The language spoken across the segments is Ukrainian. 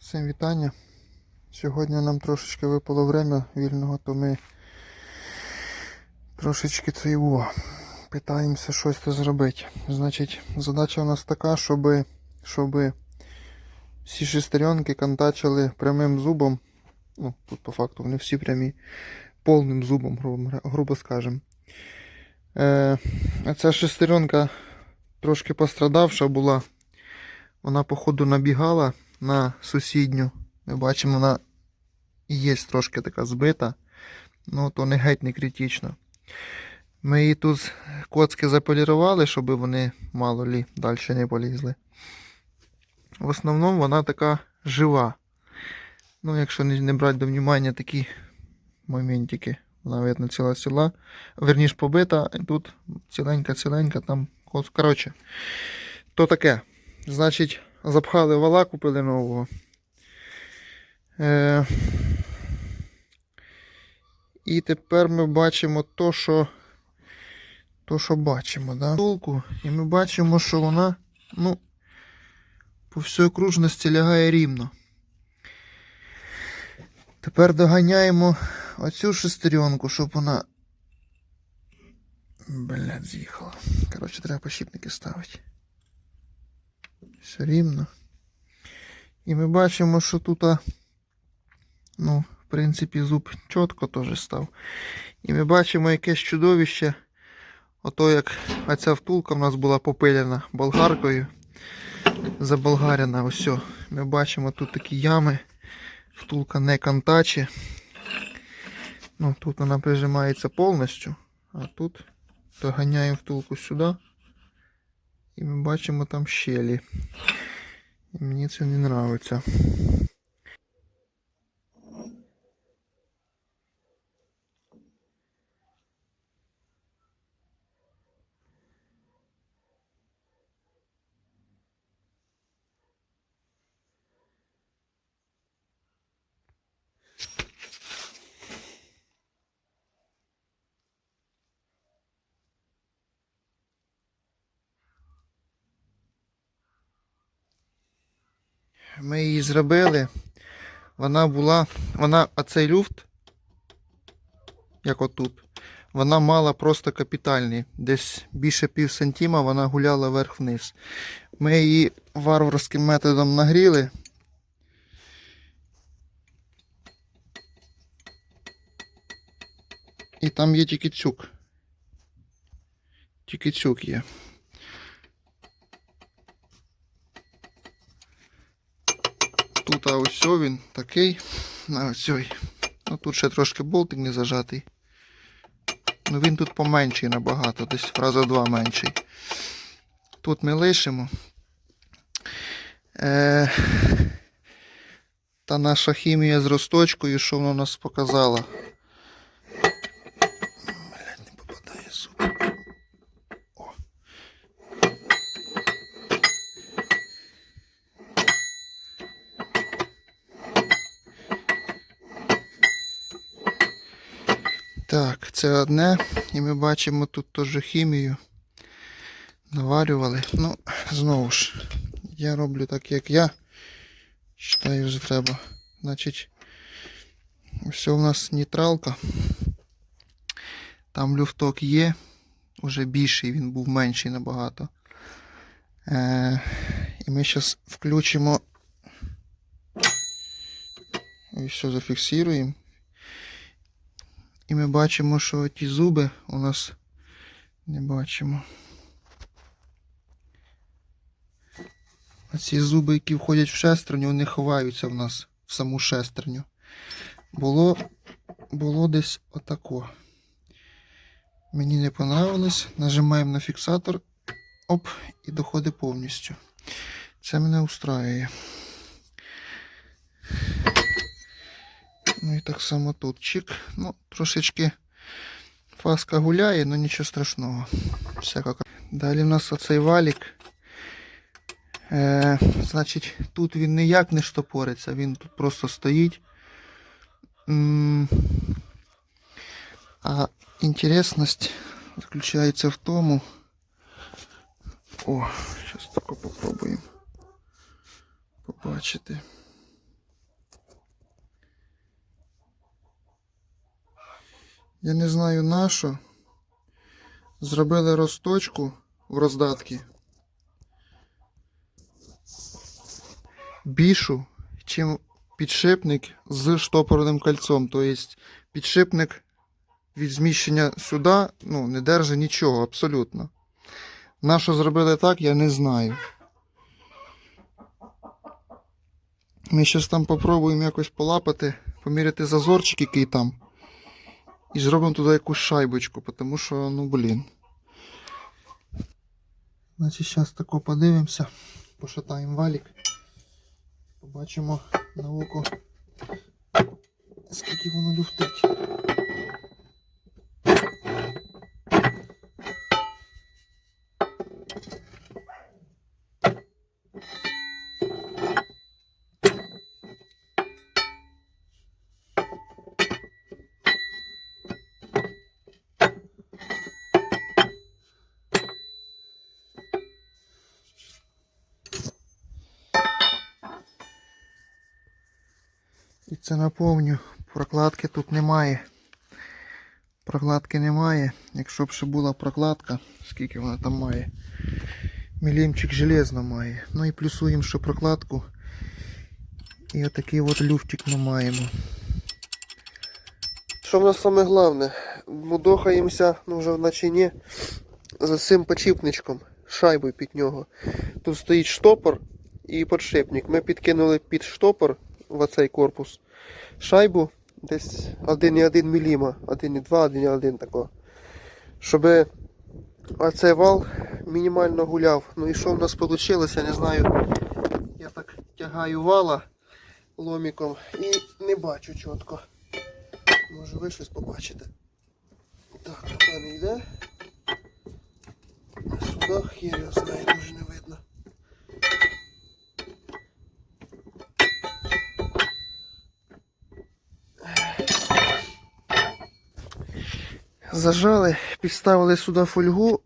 Всім вітання. Сьогодні нам трошечки випало время вільного, то ми трошечки це його питаємося щось то зробити. Значить, задача у нас така, щоб, щоб всі шестеренки контачили прямим зубом. Ну, тут по факту вони всі прямі, повним зубом, грубо, грубо скажемо. Е, ця шестеренка трошки пострадавша була. Вона, походу, набігала на сусідню. Ми бачимо, вона є трошки така збита. Ну, то не геть не критично. Ми її тут коцки заполірували, щоб вони мало лі далі не полізли. В основному вона така жива. Ну, якщо не, брати до внимання такі моментики. Вона видно ціла ціла. Верніш побита, і тут ціленька-ціленька, там. Коротше, то таке. Значить, запхали вала, купили нового. Е... І тепер ми бачимо то, що. То, що бачимо, да? І ми бачимо, що вона, ну, по всій окружності лягає рівно. Тепер доганяємо оцю шестеренку, щоб вона. Блядь, з'їхала. Коротше, треба пощіпники ставити. Все рівно. І ми бачимо, що тут, ну, в принципі, зуб чітко теж став. І ми бачимо якесь чудовище. Ото як оця втулка в нас була попилена болгаркою. Заболгарена. Ось. Ми бачимо тут такі ями. Втулка не контаче. Ну, тут вона прижимається повністю, а тут доганяємо втулку сюди. І ми бачимо там щелі. І мені це не подобається. Ми її зробили. Вона була. Вона, оцей люфт, як отут, вона мала просто капітальний. Десь більше пів сантима вона гуляла вверх-вниз. Ми її варварським методом нагріли. І там є тільки цюк. Тільки цюк є. Тут а ось він такий. На ось. Ну тут ще трошки болтик не зажатий. Ну він тут поменший набагато, десь в рази два менший. Тут ми лишимо. Е, та наша хімія з росточкою, що вона нас показала. Блядь, не попадає зуб. О. Так, це одне. І ми бачимо тут теж хімію. Наварювали. Ну, знову ж, я роблю так, як я. Считаю, вже треба. Значить, все у нас нейтралка. Там люфток є. Уже більший, він був менший набагато. Е, і ми зараз включимо. І все зафіксуємо. І ми бачимо, що ті зуби у нас не бачимо. Оці зуби, які входять в шестерню, вони ховаються в нас в саму шестерню. Було, було десь отако. Мені не понравилось. Нажимаємо на фіксатор. Оп, і доходить повністю. Це мене устраює. Ну і так само тут чик. Ну, трошечки фаска гуляє, але нічого страшного. Все як. Далі в нас оцей валік. Е, значить, тут він ніяк не штопориться, він тут просто стоїть. М, А інтересність заключається в тому. О, зараз тільки попробуємо. побачити. Я не знаю на що. Зробили розточку в роздатки. Більшу, чим підшипник з штопорним кольцом. Тобто підшипник від зміщення сюди ну, не держить нічого абсолютно. На що зробили так, я не знаю. Ми зараз там попробуємо якось полапати, поміряти зазорчик, який там. І зробимо туди якусь шайбочку, тому що, ну блін. Значить, зараз тако подивимося. Пошатаємо валік. Побачимо на око, скільки воно люфтить. Це наповню. Прокладки тут немає. Прокладки немає. Якщо б ще була прокладка, скільки вона там має. Мілімчик железно має. Ну і плюсуємо ще прокладку. І отакий от люфтик ми маємо. Що в нас саме головне? Мудохаємося, ну вже в начині за цим почіпничком, шайбою під нього. Тут стоїть штопор і подшипник. Ми підкинули під штопор в оцей корпус шайбу десь 1,1 мм, 1,2, 1,1 такого. Щоб оцей вал мінімально гуляв. Ну і що в нас вийшло, я не знаю. Я так тягаю вала ломіком і не бачу чітко. Може ви щось побачите. Так, туди не йде. Сюди я знаю, дуже не видно. Зажали, підставили сюди фольгу,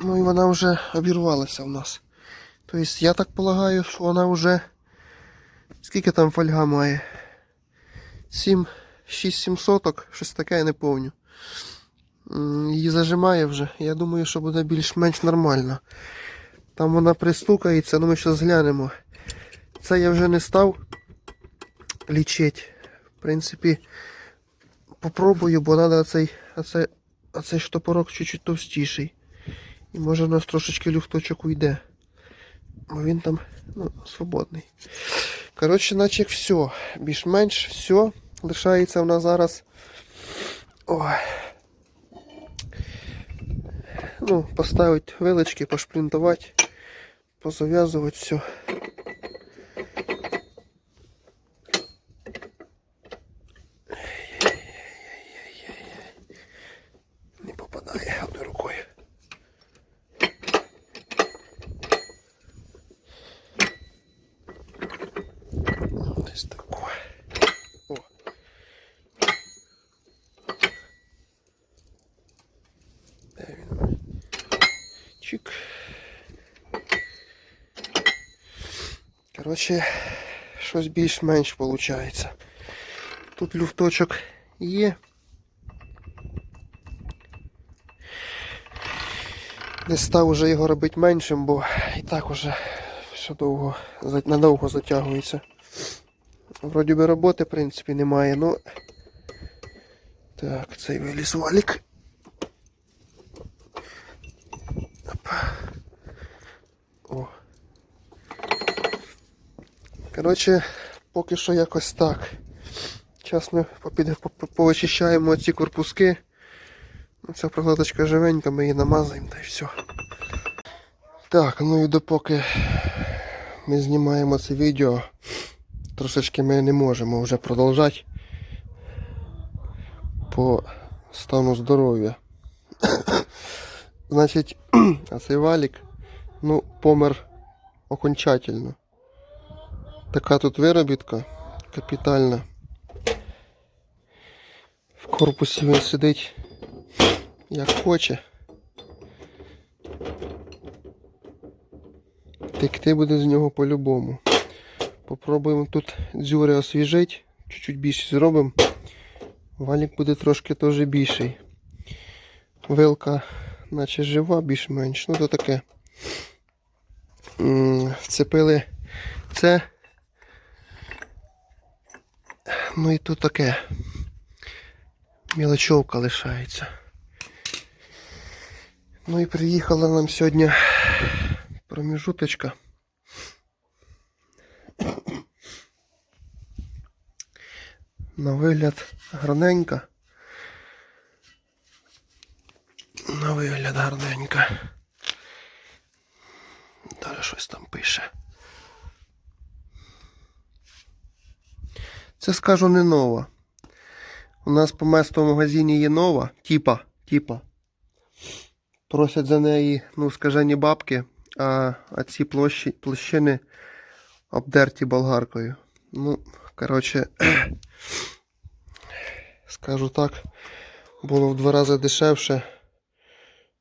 ну і вона вже обірвалася в нас. Тобто, я так полагаю, що вона вже. Скільки там фольга має? 7, 6-7 соток, щось таке я не помню. Її зажимає вже. Я думаю, що буде більш-менш нормально. Там вона пристукається, ну ми зараз глянемо. Це я вже не став лічити. В принципі, попробую, бо треба цей, оцей, оцей штопорок чуть-чуть товстіший. І може у нас трошечки люфточок уйде. Бо він там ну, свободний. Коротше, наче все. Більш-менш все. Лишається в нас зараз. Ой. Ну, поставити вилочки, пошплінтувати, позав'язувати все. Не попадає одною рукою. Десь таке. О. Де він? Чик. Коротше, щось більш-менш виходить. Тут люфточок є. Не став уже його робити меншим, бо і так уже все довго, надовго затягується. Вроді би роботи, в принципі, немає, ну. Так, цей виліз валік. Коротше, поки що якось так. Зараз ми повичищаємо ці корпуски. Ну, Ця прокладочка живенька, ми її намазаємо та й все. Так, ну і допоки ми знімаємо це відео, трошечки ми не можемо вже продовжати по стану здоров'я. Значить, а цей валік, ну, помер окончательно. Така тут виробітка капітальна. В корпусі він сидить як хоче. Текти буде з нього по-любому. Попробуємо тут дзюри освіжити, чуть-чуть більше зробимо. Валік буде трошки теж більший. Вилка, наче жива, більш-менш. Ну то таке. Вцепили це. Ну і тут таке. Мілочовка лишається. Ну і приїхала нам сьогодні проміжуточка. На вигляд гарненька. На вигляд гарненька. Далі щось там пише. Це скажу не нова. У нас по местовому магазині є нова, типа, типа. Просять за неї, ну, скажені бабки, а, а ці площі, площини обдерті болгаркою. Ну, коротше, скажу так, було в два рази дешевше,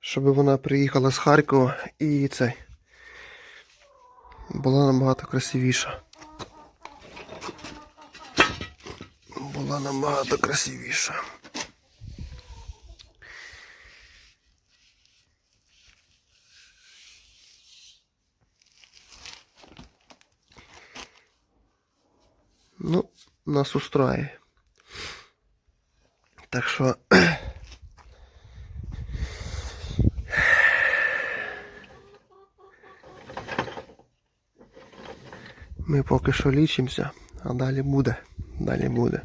щоб вона приїхала з Харкова і цей була набагато красивіша. Була набагато красивіша. Ну, нас устроє. Так що. Ми поки що лічимося, а далі буде. Далі буде.